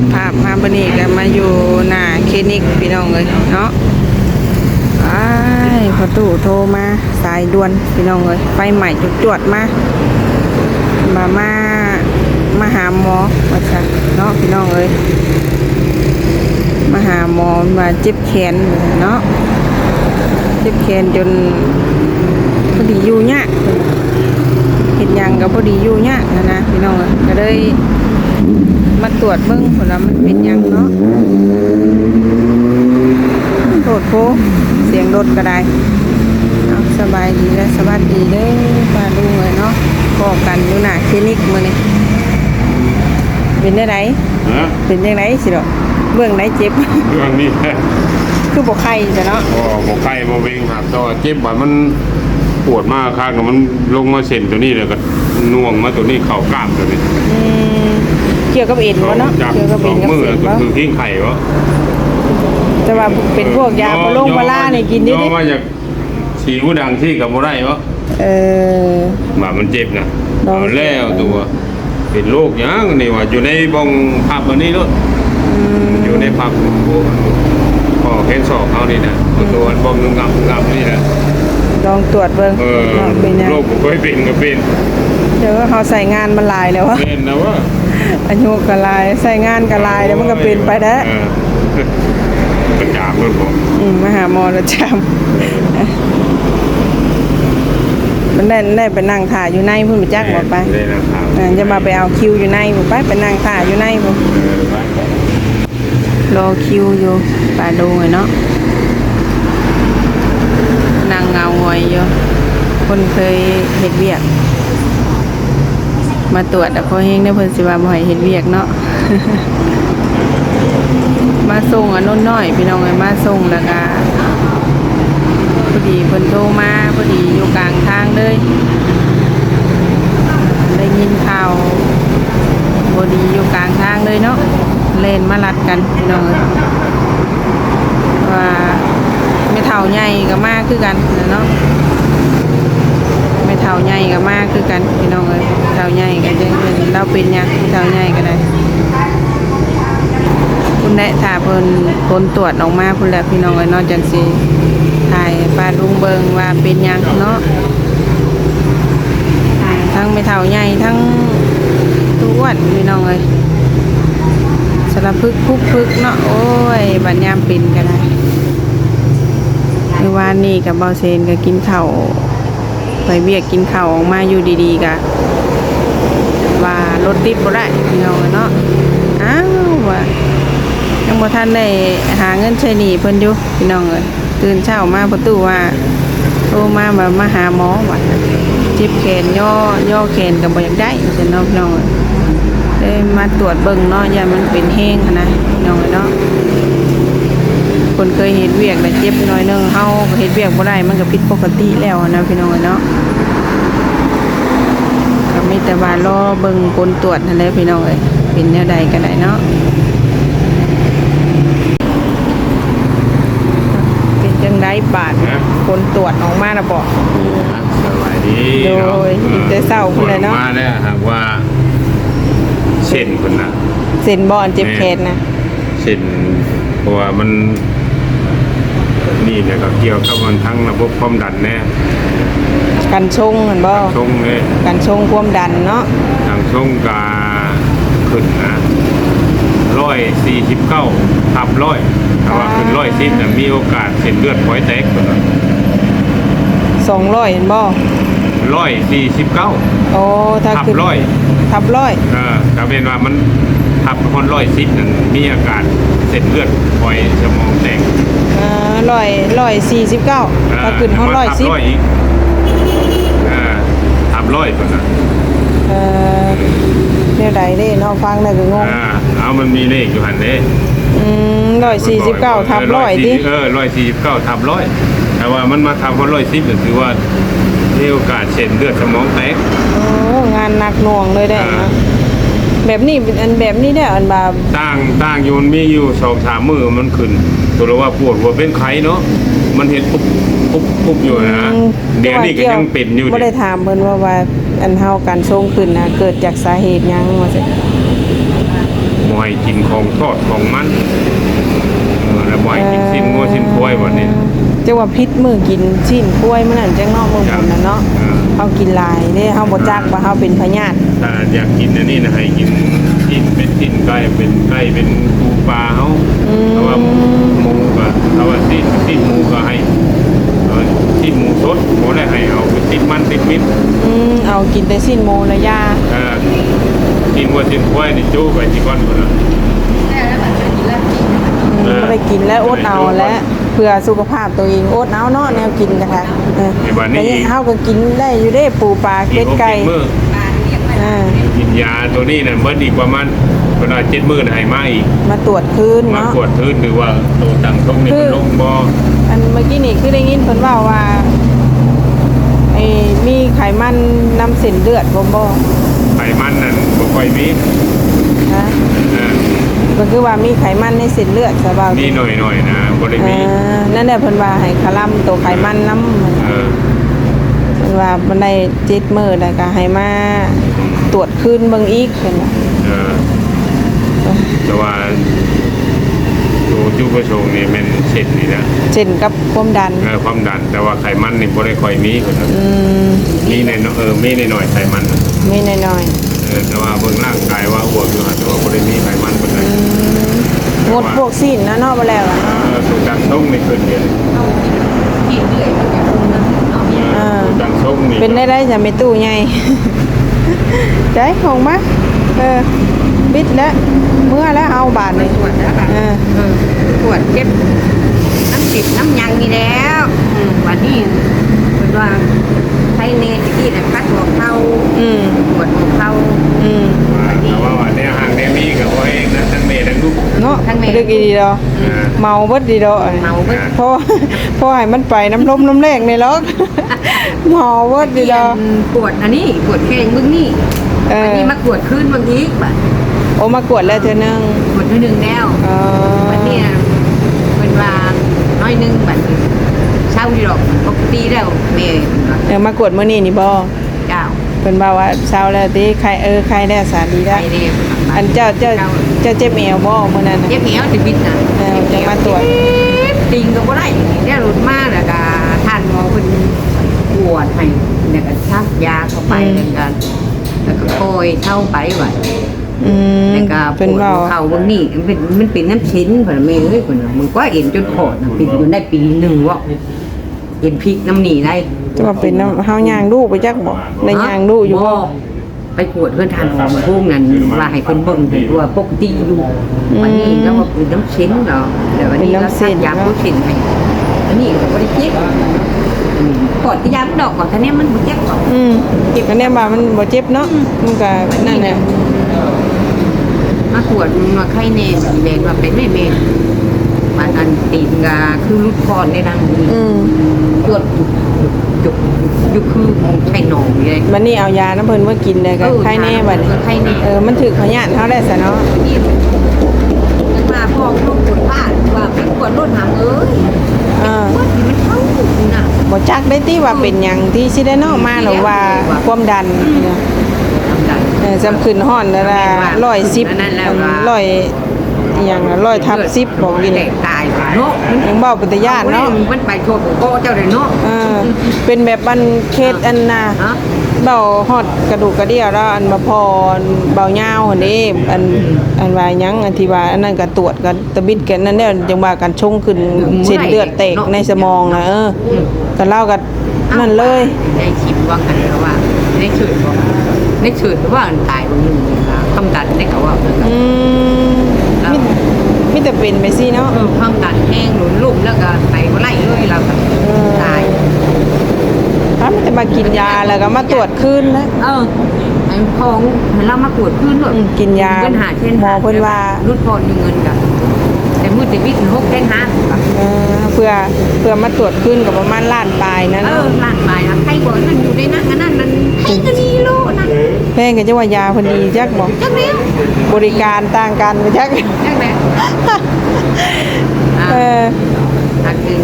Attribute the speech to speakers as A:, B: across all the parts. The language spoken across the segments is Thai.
A: ดภาพมาบันนี้ก็มาอยู่หน้าคลินิกพี่น้องเลยเนาะไอ้ายพอตู้โทรมาสายด่วนพี่น้องเลยไฟใหม่จุดจวดมามามามาหาหมอว่าซะเนาะพี่น้องเลยมาหาหมอมาเจ็บแขนเนาะเจ็บแขนจนพอดีอยู่ยากเห็นยังก็พอดีอยู่ยากนะนะพี่น้องเอ้ยก็เลย มาตรวจเบิ้งผลว่ามันเป็นหยังเนาะโทษโพเสียงรถก็ได้เอาสบายดีและสวัสดีเด้อป้าลุงเลยเนาะพอกันอยู่หน้าคลินิกมื้อนี้เป็นได้ไหน
B: ฮะ
A: เป็นยังไงสิดอกเบื้องไหนเจ็บ
B: เรื่องนี้แหละ
A: คือบ่ไข้จ้ะเนาะ
B: ก็บอกใครมาเวงหักต่อเจ็บบ่ามันปวดมากข้างน่ะมันลงมาเส้นตัวนี้แล้วก็น่วงมาตัวนี้เข่ากล้ามตัวนี้
A: อืมเกี่ยวกับเอ็นบ่เนาะ
B: จับ
A: เกี่ยวกับ
B: ส
A: เอ็
B: อนง
A: กับ
B: มือ
A: เส้น
B: ตัว
A: บ่
B: คือทิ้งไข่วะ
A: แต่ว่าเป็นพวกยาพะโรงพะล่านี่กินดิ
B: ย่อ
A: ดิ
B: มาจากสีกูดังที่กับบ่ได้วะ
A: เออ
B: บ่ามันเจ็บนะ
A: ลอง
B: เอาแล้วตัวเป็นโรคหยังนี่ว่าอยู่ในบ้องพับอันนี้รถ
A: อืม
B: อยู่ในพับพอเห็นศอกเขานี่นะตัวอันบ้องงำงำนี่นะ
A: ลองตรวจเบิ่ง
B: เออ
A: ว่าเป็นหยัง
B: โรคผมเคยเป็นก็เป็น
A: เดี๋ยวเขาใส่งานมันหลายแล้ววะ
B: เป็นนะว่า
A: อายุก็หลายใส่งานก็หลายแล้วมันก็เป็นไปได้
B: เออประจามรถผม
A: อืมมาหาหมอแล้วจำมันได้ได้ไปนั่งถ่ายอยู่ในพุ่นไปจักบ่ไป
B: ได้นะครับ
A: อ่าจะมาไปเอาคิวอยู่ในพุ่นไปไปนั่งถ่ายอยู่ในพุ่น
B: เออไปไป
A: รอคิวอยู่ปลาดูไงเนาะนั่งเงาหงอยอยู่คนเคยเฮ็ดเวียก มาตรวจแต่พอเฮงได้เพิ่นสิว่าบ่ให้เฮ็ดเวียกเนาะมาส่งอันน้นน้อยพี่น้องเอ้ยมาส่งแล้วก็พอดีเพิ่นโทรมาพอดีอยู่กลางทางเลยได้ยินข่าวพอดีอยู่กลางทางเลยเนาะเล่นมาลัดกันพี่น้องเอ้ยว่าไม่เท่าใหญ่ก็มากคือกันเนาะไม่เท่าใหญ่ก็มากคือกันพี่น้องเอ้ย ใหญ่ก็จะเป็นเราเป็นหยังเท่าใหญ่ก็ได้คุณแนะถ้าเพิ่นผลตรวจออกมาพุ่นแหละพี่น้องเอ้ยนาะจังสิถ่ายป้าลุงเบิงว่าเป็นหยังเนาะทั้งไม่เท่าใหญ่ทั้งตัวอ้นพี่น้องเอ้ยสารพึกพุกพึกเนาะโอ้ยบัดยามเป็นก็ได้ในวานนี้กับเบาเซนก็กินเข้าไปเวียกกินเข้าออกมาอยู่ดีๆกะว่า รถติดบ่ได้พี่น้องเอ้ยเนาะอ้าวว่ายังบ่ทันได้หาเงินใช้หนี้เพิ่นอยู่พี่น้องเอ้ยตื่นเช้ามาประตูว่าโทรมาแบบมาหาหมอว่าเจ็บแขนย่อย่อแขนก็บ่อยากได้จังเนาะพี่น้องเอ้ยได้มาตรวจเบิ่งเนาะอย่ามันเป็นแห้งนะพี่น้องเอ้ยเนาะคนเคยเฮ็ดเวียกแล้วเจ็บน่อยนึงเฮาก็เฮ็ดเวียกบ่ได้มันก็ผิดปกติแล้วนะพี่น้องเอ้ยเนาะ มีแต่ว่ารอเบิ่งผลตรวจนั่นแหละพี่น้องเอ้ยเป็นแนวใดก็ได้เนาะเป็นจังไดบาทคนตรวจออกมาแล้วบอก
B: สบายดี
A: โดยอีกแต่เศร้าพุ่นเลยเนาะ
B: มาแล้วหากว่าเส้นคนน่ะ
A: เซ็นบอลเจ็บแขนนะ
B: เส้นเพราะว่ามันนี่เนี่ยก็เกี่ยวกับมันทั้งระบบความดันแน่
A: กันชงเห็นบ่
B: ชงเนี่ย
A: กันชงความดันเนาะ
B: ทางชงกาขึ้นนะร้อยสี่สิบเก้าทับร้อยแต่ว่าขึ้นร้อยสิบเนี่ยมีโอกาสเส้นเลือดฝอยแตกตัวนั้น
A: สองร้อยเห็นบ่
B: ร้อยสี่สิบเก้า
A: โอ้ถ้า
B: ทับ
A: ขึ้น
B: ร้อย
A: ทับร้อย
B: เออถ้าเป็นว่ามันทับคนร้อยสิบนั่นมีอาการเส้นเลือดฝอยสมองแตก
A: อ่าร้อยร้อยสี่สิบเก้า
B: เออ
A: ถ้าขึ้นห้องร้อย
B: ทับ
A: สิบ
B: ร้อยอีกเออทับ ร้อยตัวนั้น
A: เอ่อเดี๋ยวใดเด้เนาะฟังได้ก็งง
B: อ่าเอามันมีเลขอยู่หันเด้
A: อืมร้อยสี่สิบเก้าทับร้อยดิ
B: เออร้อยสี่สิบเก้าทับร้อยแต่ว่ามันมาทับคนร้อยสิบก็คือว่ามีโอกาสเส้นเลือดสมองแตก
A: โอ้งานหนักหน่วงเลยได้
B: อ่า
A: นะแบบนี้เป็นอันแบบนี้เนี่ยอันบา
B: ตั้งตั้งอยู่มันมีอยู่สองสามมือมันขึ้นตัวเราว่าปวดหัวเป็นไข้เนาะมันเห็นปุ๊บปุ๊บปุ๊บอยู่นะ
A: อืม
B: เดี๋ยวนี้ก็ยังเป็นอยู่
A: บ่ได้
B: ดิ
A: ถามเพิ่นว่าว่าอันเฮาการทรงขึ้นนะเกิดจากสาเหตุหยังว่าซั่น
B: หมอให้กินของทอดของมันเออแล้วบ่ให้กินสิ้นงัวสิ้นควายวันนี้
A: จังว่าพิษมือกินชิ้นกล้วยมันนั่นจังเนาะมือผลน่ะเนาะ
B: เออ
A: เฮากินหลายเด้เฮาบ่จักว่าเฮาเป็นพยาธิ
B: ถ้าอยากกินอันนี้นะให้กินสิ้นเป็นสิ้นไก่เป็นไก่เป็นปูปลาเฮา
A: อืม
B: เพราะว่าหมูก็เพราะว่าสิ้นสิ้นหมูก็ให้เอา สิ้นหมูสดบ่ได้ให้เอาไปติดมันติดมิตร
A: อืมเอากินแต่สิ้นโมและยา
B: เออสิ้นวัวสิ้นควายนี่จู้ไปที่ก้อนพุ่นน่ะ
A: อืมบ่ได้กินแล้วอดเอาแล้วเพื่อสุขภาพตัวเองอดเอาเนาะแนวกินกันค่ะเออ
B: ในวันนี้
A: แต่เฮาก็กินได้อยู่เด้ปูปลาเป็ดไก่
B: อีกหมื้อ
A: อ่า
B: กินยาตัวนี้น่ะเบิดอีกประมาณเวลา7มื้อน่ะให้มาอีก
A: มาตรวจคืน
B: มา
A: เนาะ
B: ตรวจทืนหรือว่าตัวต่างตรงนี่
A: คื
B: มัน
A: อ
B: ลงบ่
A: อันเมื่อกี้นี่คือได้ยินเพิ่นเว้าว่าไอ้ มีไขมันนำเส้นเลือดบ่บ่
B: ไขมันนั่นบ่ค่อยมี
A: นะ
B: เออ
A: ก็คือว่ามีไขมันในเส้นเลือดใช่ป่าว
B: มีหน่อยๆนะบ่ได้
A: อ่
B: มีา
A: นั่นแหละเพิ่นว่าให้คลำตัวไขมันนำ
B: เออ
A: เพิ่นว่ามันได้7มื้อแล้วก็ให้มาตรวจคืนเบิ่งอีกเพิ่นว่า
B: เออแต่ว่า ตัวจุกระโชงนี่แม่นเสร็จนี่นะ
A: เช่นกับความดัน
B: เออความดันแต่ว่าไขมันนี่บ่ได้ค่อยมีเพิ่นน่ะ
A: อืม
B: มีในเออมีในหน่อยไขมันน่ะ
A: มีน้อย
B: เออแต่ว่าเบิ่งร่างกายว่าอ้วนอยู่ฮะแต่ว่าบ่ได้มีไขมันปานใด
A: ๆงดพวกสิ้นนะเนาะบ่แล้วอะเนาะ
B: เออตัวดังส่งนี่ขึ้นเดือน
C: กินเรื่อยมันจะคงนะเนาะ
B: เออตัวดังส่งนี่
A: เป็นได้ได้จะไม่ตู้ใหญ่ใจของมาเออ บิดแล้วเมื่อแล้วเอาบาท
C: ไป
A: นี่
C: ตรวจแล้วค่ะ
A: เออ
C: เออตรวจเจ็บน้ำจิตน้ำยังนี่แล้วอืมวันนี้เป็นว่าไทยเนตะกี้แต่คัดหัวเข้า
A: อืม
C: ตรวจหัวเข้า
A: อืม
B: แต่ว่าว่าเนี่ยห่างเนี่ยมีกับพ่อเองนะทั้งเมย์ทั้งลูก
A: เนาะ
C: ทั้งแม่
A: เลือกอีดีดอก
B: เออ
A: เมาเบิดดีดอก
C: เมาเบิด
A: เพราะเพราะให้มันไปน้ำลมน้ำแรงในล็อกเมาเบิดดี
C: เรีย
A: ดอนก
C: ปวดอันนี้ปวดแข้งมึงนี่
A: เออ
C: วันนี้มาปวดขึ้นบางทีแบบ
A: โอมากวดแล้วเธอนึง
C: ปวดนิดนึงแล้ว
A: เออ
C: วันนี้เป็นว่าน้อยนึงแบบเช้าดีหรอกปกติแล้วเมย์
A: เออมากวดมื้อนี้นี่บ่
C: เจ้า
A: เพิ่นว่าว่าเช้าแล้วติใครเออใครได้สาดี
C: ไป
A: แล้ว
C: เรียน
A: อันเจ้าเจ้าเจ้าเจ็บเอวบ่มื้อนั้นน่ะ
C: เจ็บเหนียวจะบิดนะ
A: เออจะมาตรวจ
C: ติงก็บ่ได้เนี่ยรุดมากแล้วก็ท่านหมอเพิ่นปวดให้เนี่ยก็ชักยาเข้าไปแล้วก็แล้วก็โอยเข้าไปว่า
A: อืม
C: แล้วก็ป
A: เป็น
C: วด
A: เบา
C: เข่าบางนี่มันเป็นมันเป็นน้ำชิ้นเพิ่นแม่เอ้ยเพิ่นว่ามึงก็เอ็นจนขอดน่ะเป็นอยู่ได้ปีหนึงว่าเอ็นพริกน้ำหนีได้
A: จะว่าเป็นน้ำเฮาย่างลูกไปจักบ่ได้ย่างลูกอยู่บ่
C: ไปปวดเพื่อนทานหอมพวกนั้นว่าให้เพิ่นเบิ่งถึงว่าปกติอยู่วันนี้แล้วว่าเป็นน้ำชิ้นเนาะแต่วันนี้ก็สักยาผู้ชิ้นให้อันนี้ก็บ่ได้เจ็บอืมกอดยาดอกก่อนท่านี้มันบ่เจ็บหรอก
A: อืมก็แน่ว่ามันบ่เจ็บเนาะมันก็นั่นแหละ
C: มาตรวจมันว่าไข้แน่สิแม่นว่าเป็นไม่แม่นมันอันตีนกาคือรุดคอนได้ดังนี้
A: อืม
C: ตรวจจุกจุกคือไข้หนองนี่เลย
A: บัดนี้เอายาน้ำเพิ่นมากินได้ก็
C: เออ
A: ไข้แน่บัดนี้
C: ไข้แน่
A: เออมันถึกพยาธิเฮาได้ซะเนาะ
C: นี่มันมาพ่อลูกปวดบ้านว่าเป็นปวดรถหามเอ้ย
A: เออ
C: ว่าที่มันเข้าน่ะ
A: บ่จักได้ติว่าเป็นหยังที่สิได้เนาะมาหรือว่าความดันเนี่ย
C: ทำได้
A: เออจำขึ้นฮ้อนแล้วล่ะ110
C: นั่นแหละว่า
A: ร้อยอหยังน่ะ100ทับ10บอกกิน
C: แหลกตายเนาะ
A: ยังเว้าเป็นตาย่านเนาะ
C: มันไปโทษโกเจ้าเลยเนาะ
A: เออเป็นแบบอันเคสอันน่ะ
C: ฮะ
A: เบาฮอดกระดูกกระเดี่ยวแล้วอันมาพอเบายาวหั่นเด้อันอันว่าหยังอันที่ว่าอันนั้นก็ตรวจกันตะบิดกันนั่นแหละจังว่ากันชงขึ้นเส้นเลือดแตกในสมองนะเออก็เล่ากันนั่นเลย
C: ได้ชิมว่ากันแล้วว่าได้เฉิดบอก ได้เฉิดว่ามันตายบางหนึ่งความดันได้เขาว่าเพิ่น
A: อืมมิมิแต่เป็นไปสิเนาะ
C: เออความดันแห้งหนุนลุ่มแล้วก็ไปก็ไล่เลยเราก็ตาย
A: ถ้ามันจะมากินยาแล้วก็มาตรวจคืนนะ
C: เออไอ้พองเรามาปวดขึ้นด้วย
A: อืมกินยา
C: เงินหาเช่น
A: หมอเพิ่นว่า
C: รุดพรอยู่เงินกับแต่มือติดวิทย์หกเส้นห้า
A: เออเพื่อเพื่อมาตรวจคืนกับประมาณล้านปลายนะ
C: เอ
A: เนาะ
C: อล้านบายนะใครบอกนั่นอยู่ในนั้นอันนั้นมันให้กันนี่โลนั่น
A: แพงก็จะว่ายาเพอดีจักบอก
C: จังแล้ว
A: บริการต่างกันไปจัก
C: จังแล้ว
A: เออ
C: อันคือ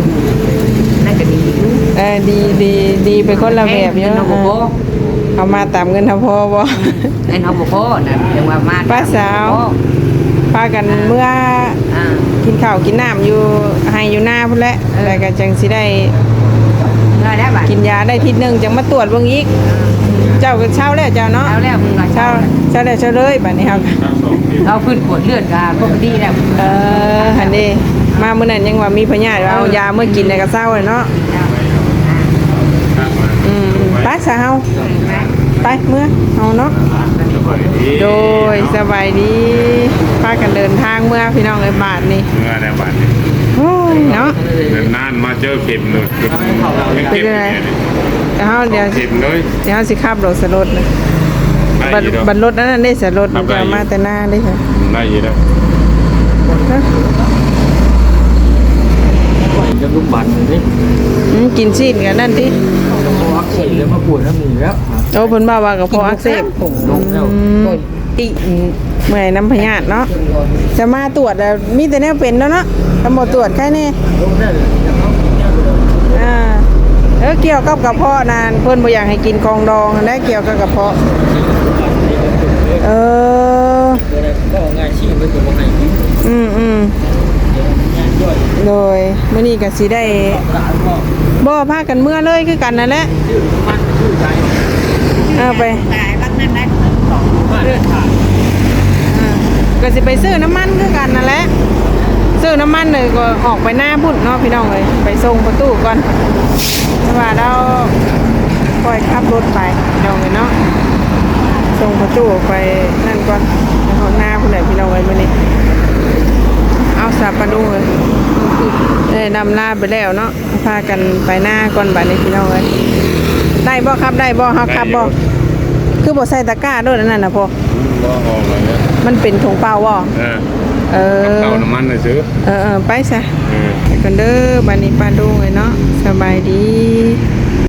C: นั่นก็ดีอยู่
A: เออดีดีดีไปคนละแบบเยอะ
C: เนาะบ่พอ
A: เอามาตามเงินทำพอบ่
C: ไอ้เนาะบ่พอนะจังว่ามา
A: ป้าสาวพากันเมื่อ
C: อ่า
A: กินข้าวกินน้ำอยู่ให้อยู่หน้าพุ่นแหละแล้วก็จังสิได้
C: เมื่อได้บัด
A: กินยาได้ทิศหนึงจังมาตรวจเบิ่งอีก เจ้าก็เช้าแล้วเจ้าเนาะ
C: แล้วแล้วมึงก็
A: เช้า
C: เช้า
A: เช้าแล้วเช้าเลยบัดนี้ครับ
B: ทั้งสองทีม
C: เราขึ้นปวดเลือดก็ปกติแล้ว
A: เออหันเด้มามื้อนั้นยังว่ามีพญาธิเอายาเมื่อกินแล้วก็เศร้าเลยเนาะ
B: ข้างมา
A: อืมไปซะเฮาไปเมื่อเฮาเนาะ
B: สบายดี
A: โดยสบายดีพากันเดินทางเมื่อพี่น้องเอ้ยบาทนี่
B: เมื่อได้บาทนี่
A: โอ้ยเนาะ
B: นานมาเจอเข็มเลยเป็นเข็มเนี่ย
A: เดี๋ยวเฮาเดี๋ยว
B: เข็มเลย
A: เดี๋ยวเฮาสิขับรถสรถนะ
B: ได้
A: บัตร
B: ยีแล้ว
A: บัตรรถนั้นได้สรถ
B: ครั
A: มัน
B: บ
A: จะ
B: ได้อยู่
A: มาแต่หน้าได้ค่ะ
B: ได้ยีแล้ว
A: ฮะ
D: จะลูกบัตรนี่
A: อืมกินซีดกันนั่นที่
D: อักเสบแล้วมาปวดแล้วมีแล้ว
A: โอ้เพิ่นบอกว่ากับพออักเสบ
D: ลงแล้ว
A: อืม
C: ติ
A: เมื่อยน้ำพยาธิเนาะจะมาตรวจแล้วมีแต่แนวเป็นแล้วเนาะตำรวจตรวจแค่นี้
D: ลงได้เลย
A: อ่า เออเกี่ยวกับกระเพาะนานเพิ่นบ่อยากให้กินของดองและเกี่ยวกับกระเพาะ เออ
D: ก็ง่ายชีพไปตัวไหนกิน
A: อืมอืม
D: ด้วย
A: โดยมื้อนี้ก็สิได้บ่พากันเมื่อเลยคือกันนั่นแหละเอาไป
C: ตายบักนั่นได้
D: บ้านขาด
A: อ่าก็สิไปซื้อน้ำมันคือกันนั่นแหละ ซื้อน้ำมันเลยก็ออกไปหน้าพุ่นเนาะพี่น้องเลยไปส่งประตูก่อนแต่ว่าเราปล่อยขับรถไปพี่น้องเลยเนาะส่งประตูไปนั่นก่อนแล้วเขาหน้าพุ่นเลยพี่น้องเลยมื้อนี้เอาสับปะดูเลยได้นำลาไปแล้วเนาะพากันไปหน้าก่อนบัดนี้พี่น้องเลยได้บ่ครับได้บ่เฮาครับบ่คือบ่ใส่ตะกร้าด้วยนั่นน่ะพ่อ
B: ก็ออกเลยนะ
A: มันเป็นถุงเปล่าบ่
B: เออ
A: เออ
B: เต่าน้ำมันเลยซื้อ
A: เออเออไปซะ
B: เออ
A: ไปกันเด้อบันนี้ปลาดูเลยเนาะสบายดี
B: ส